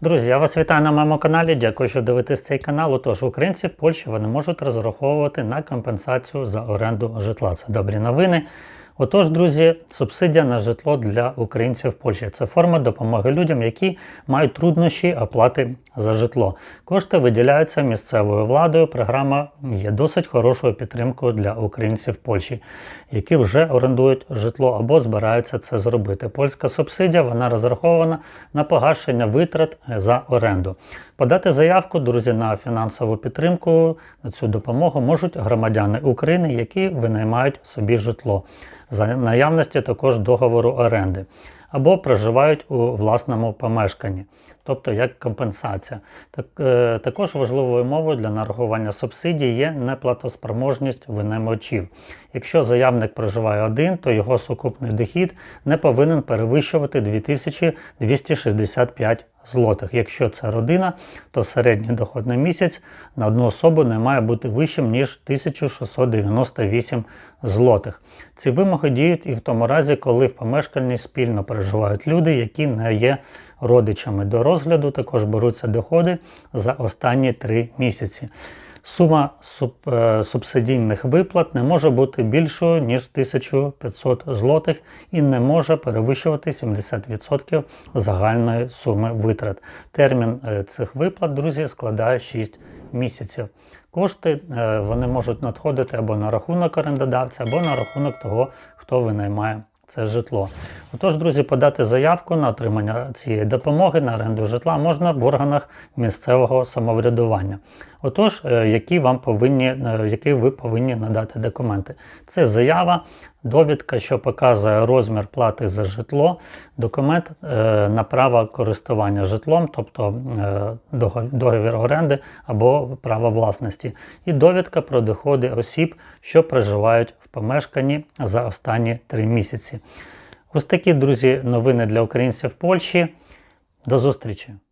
Друзі, я вас вітаю на моєму каналі. Дякую, що дивитесь цей канал. Отож, українці в Польщі вони можуть розраховувати на компенсацію за оренду житла. Це добрі новини. Отож, друзі, субсидія на житло для українців в Польщі це форма допомоги людям, які мають труднощі оплати за житло. Кошти виділяються місцевою владою. Програма є досить хорошою підтримкою для українців в Польщі, які вже орендують житло або збираються це зробити. Польська субсидія вона розрахована на погашення витрат за оренду. Подати заявку, друзі, на фінансову підтримку на цю допомогу можуть громадяни України, які винаймають собі житло за наявності також договору оренди або проживають у власному помешканні, тобто як компенсація. Так, е, також важливою мовою для нарахування субсидій є неплатоспроможність винаймачів. Якщо заявник проживає один, то його сукупний дохід не повинен перевищувати 2265 злотих. Якщо це родина, то середній доход на місяць на одну особу не має бути вищим, ніж 1698 злотих. Ці вимоги діють і в тому разі, коли в помешканні спільно переживають люди, які не є родичами. До розгляду також беруться доходи за останні три місяці. Сума е, субсидійних виплат не може бути більшою, ніж 1500 злотих і не може перевищувати 70% загальної суми витрат. Термін е, цих виплат, друзі, складає 6 місяців. Кошти е, вони можуть надходити або на рахунок орендодавця, або на рахунок того, хто винаймає це житло. Отож, друзі, подати заявку на отримання цієї допомоги на оренду житла можна в органах місцевого самоврядування. Отож, е, які вам повинні, е, які ви повинні надати документи. Це заява, довідка, що показує розмір плати за житло, документ е, на право користування житлом, тобто договір оренди або право власності, і довідка про доходи осіб, що проживають в помешканні за останні три місяці. Ось такі, друзі, новини для українців в Польщі. До зустрічі!